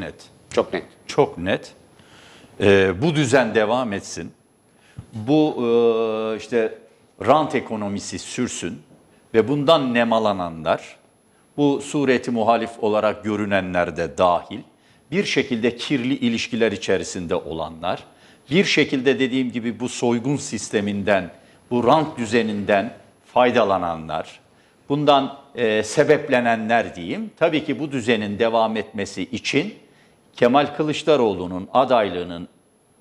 net. Çok net. Çok net. Ee, bu düzen devam etsin. Bu e, işte rant ekonomisi sürsün ve bundan nemalananlar, bu sureti muhalif olarak görünenler de dahil, bir şekilde kirli ilişkiler içerisinde olanlar, bir şekilde dediğim gibi bu soygun sisteminden, bu rant düzeninden faydalananlar, bundan e, sebeplenenler diyeyim. Tabii ki bu düzenin devam etmesi için Kemal Kılıçdaroğlu'nun adaylığının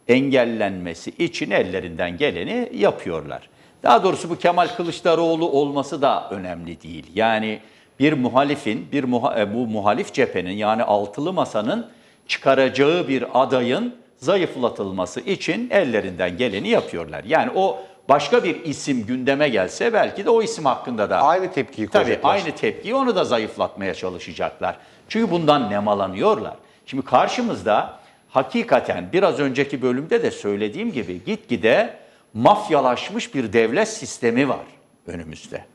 engellenmesi için ellerinden geleni yapıyorlar. Daha doğrusu bu Kemal Kılıçdaroğlu olması da önemli değil. Yani bir muhalifin, bir muha- e, bu muhalif cephenin yani altılı masanın çıkaracağı bir adayın zayıflatılması için ellerinden geleni yapıyorlar. Yani o başka bir isim gündeme gelse belki de o isim hakkında da Aynı tepkiyi Tabii koyacaklar. aynı tepkiyi onu da zayıflatmaya çalışacaklar. Çünkü bundan nemalanıyorlar. Şimdi karşımızda hakikaten biraz önceki bölümde de söylediğim gibi gitgide mafyalaşmış bir devlet sistemi var önümüzde.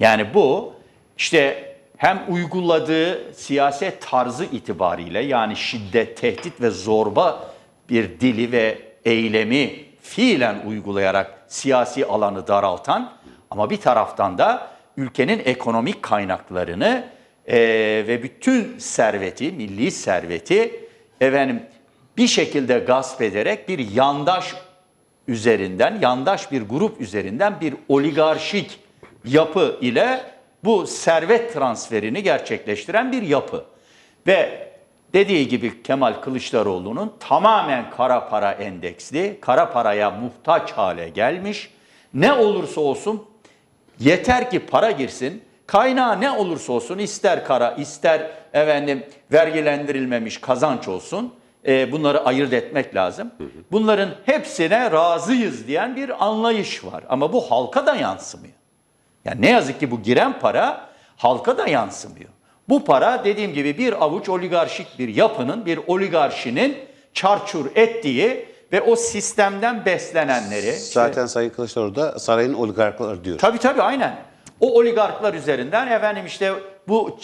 Yani bu işte hem uyguladığı siyaset tarzı itibariyle yani şiddet, tehdit ve zorba bir dili ve eylemi fiilen uygulayarak siyasi alanı daraltan ama bir taraftan da ülkenin ekonomik kaynaklarını eee, ve bütün serveti, milli serveti efendim bir şekilde gasp ederek bir yandaş üzerinden, yandaş bir grup üzerinden bir oligarşik yapı ile bu servet transferini gerçekleştiren bir yapı. Ve dediği gibi Kemal Kılıçdaroğlu'nun tamamen kara para endeksli, kara paraya muhtaç hale gelmiş. Ne olursa olsun Yeter ki para girsin. Kaynağı ne olursa olsun ister kara ister efendim vergilendirilmemiş kazanç olsun. e, bunları ayırt etmek lazım. Bunların hepsine razıyız diyen bir anlayış var. Ama bu halka da yansımıyor. Yani ne yazık ki bu giren para halka da yansımıyor. Bu para dediğim gibi bir avuç oligarşik bir yapının, bir oligarşinin çarçur ettiği ve o sistemden beslenenleri Zaten Sayın Kılıçdaroğlu da sarayın oligarkları diyor. Tabii tabii aynen. O oligarklar üzerinden efendim işte bu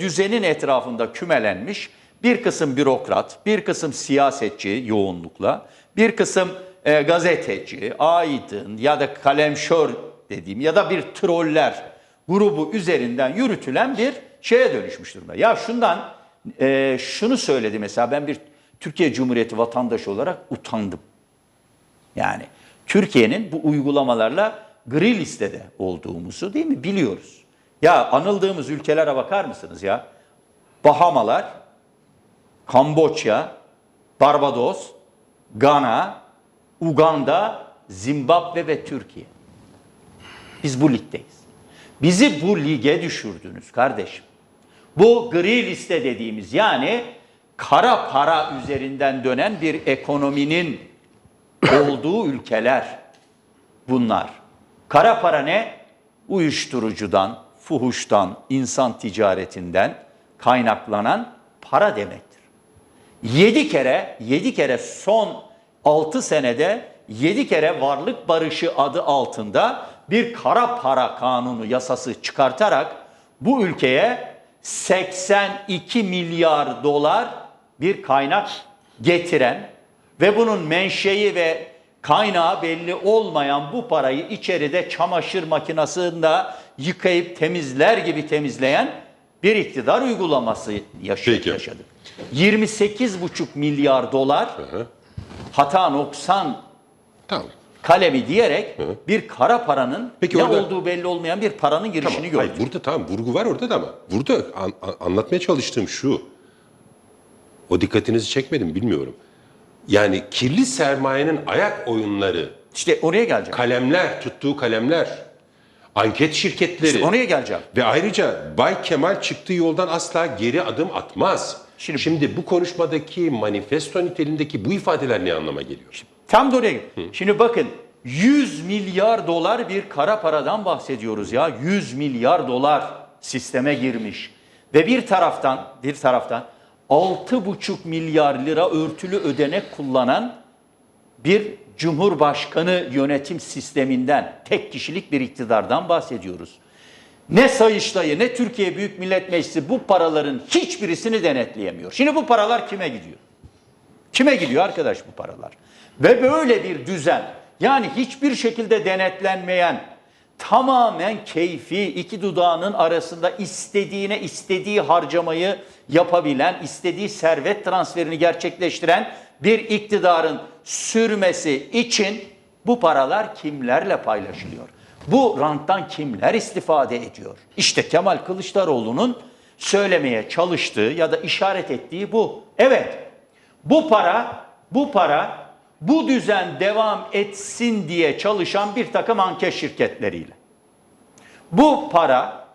düzenin etrafında kümelenmiş bir kısım bürokrat, bir kısım siyasetçi yoğunlukla, bir kısım e, gazeteci, aydın ya da kalemşör dediğim ya da bir troller grubu üzerinden yürütülen bir şeye dönüşmüş durumda. Ya şundan e, şunu söyledi mesela ben bir Türkiye Cumhuriyeti vatandaşı olarak utandım. Yani Türkiye'nin bu uygulamalarla gri listede olduğumuzu değil mi biliyoruz. Ya anıldığımız ülkelere bakar mısınız ya? Bahamalar, Kamboçya, Barbados, Gana, Uganda, Zimbabwe ve Türkiye. Biz bu ligdeyiz. Bizi bu lige düşürdünüz kardeşim. Bu gri liste dediğimiz yani kara para üzerinden dönen bir ekonominin olduğu ülkeler bunlar. Kara para ne? Uyuşturucudan, fuhuştan, insan ticaretinden kaynaklanan para demektir. Yedi kere, yedi kere son altı senede yedi kere varlık barışı adı altında bir kara para kanunu yasası çıkartarak bu ülkeye 82 milyar dolar bir kaynak getiren ve bunun menşei ve kaynağı belli olmayan bu parayı içeride çamaşır makinesinde yıkayıp temizler gibi temizleyen bir iktidar uygulaması yaşa- Peki. yaşadık. 28,5 milyar dolar hata noksan Tamam. kalemi diyerek bir kara paranın Peki ne orada- olduğu belli olmayan bir paranın girişini Tamam. gördük. Hayır, burada tamam vurgu var orada da ama burada an- an- anlatmaya çalıştığım şu. O dikkatinizi çekmedim bilmiyorum. Yani kirli sermayenin ayak oyunları, İşte oraya geleceğim. kalemler, tuttuğu kalemler, anket şirketleri İşte oraya geleceğim. ve ayrıca Bay Kemal çıktığı yoldan asla geri adım atmaz. Şimdi- Şimdi, bu konuşmadaki manifesto niteliğindeki bu ifadeler ne anlama geliyor? Tam da oraya gel- Şimdi bakın 100 milyar dolar bir kara paradan bahsediyoruz ya. 100 milyar dolar sisteme girmiş. Ve bir taraftan bir taraftan 6,5 milyar lira örtülü ödenek kullanan bir cumhurbaşkanı yönetim sisteminden, tek kişilik bir iktidardan bahsediyoruz. ne Sayıştay'ı ne Türkiye Büyük Millet Meclisi bu paraların hiçbirisini denetleyemiyor. Şimdi bu paralar kime gidiyor? Kime gidiyor arkadaş bu paralar? Ve böyle bir düzen yani hiçbir şekilde denetlenmeyen tamamen keyfi iki dudağının arasında istediğine istediği harcamayı yapabilen, istediği servet transferini gerçekleştiren bir iktidarın sürmesi için bu paralar kimlerle paylaşılıyor? Bu ranttan kimler istifade ediyor? İşte Kemal Kılıçdaroğlu'nun söylemeye çalıştığı ya da işaret ettiği bu. Evet, bu para, bu para bu düzen devam etsin diye çalışan bir takım anket şirketleriyle. Bu para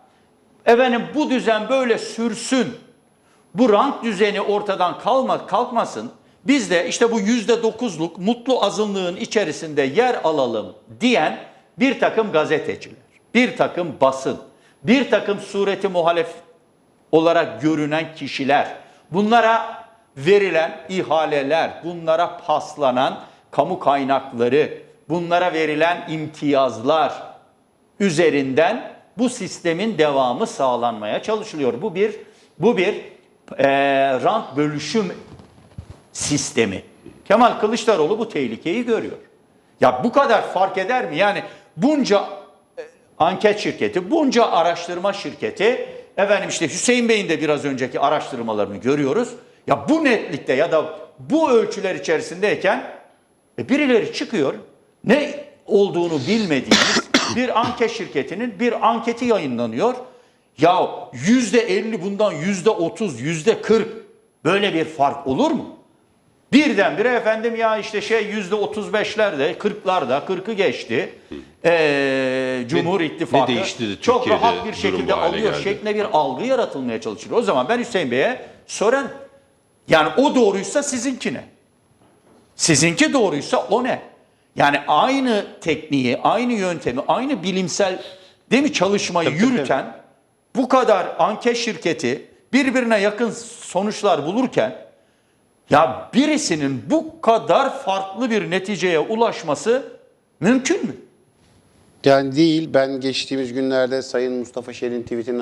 efendim bu düzen böyle sürsün. Bu rant düzeni ortadan kalma, kalkmasın. Biz de işte bu yüzde dokuzluk mutlu azınlığın içerisinde yer alalım diyen bir takım gazeteciler, bir takım basın, bir takım sureti muhalef olarak görünen kişiler, bunlara verilen ihaleler, bunlara paslanan kamu kaynakları, bunlara verilen imtiyazlar üzerinden bu sistemin devamı sağlanmaya çalışılıyor. Bu bir bu bir eee, rant bölüşüm sistemi. Kemal Kılıçdaroğlu bu tehlikeyi görüyor. Ya bu kadar fark eder mi? Yani bunca e, anket şirketi, bunca araştırma şirketi, efendim işte Hüseyin Bey'in de biraz önceki araştırmalarını görüyoruz. Ya bu netlikte ya da bu ölçüler içerisindeyken e, birileri çıkıyor. Ne olduğunu bilmediğimiz bir anket şirketinin bir anketi yayınlanıyor. Ya yüzde elli bundan yüzde otuz, yüzde kırk böyle bir fark olur mu? Birdenbire efendim ya işte şey yüzde otuz beşlerde, kırklarda, kırkı geçti. Ee, Cumhur Ne- İttifakı ne değişti de çok Türkiye'de rahat bir şekilde alıyor geldi? şeklinde bir algı yaratılmaya çalışılıyor. O zaman ben Hüseyin Bey'e soran yani o doğruysa sizinkine. Sizinki doğruysa o ne? Yani aynı tekniği, aynı yöntemi, aynı bilimsel değil mi çalışmayı Tabii, tabii, yürüten bu kadar anket şirketi birbirine yakın sonuçlar bulurken ya birisinin bu kadar farklı bir neticeye ulaşması mümkün mü? Yani değil ben geçtiğimiz günlerde Sayın Mustafa Şen'in tweetinin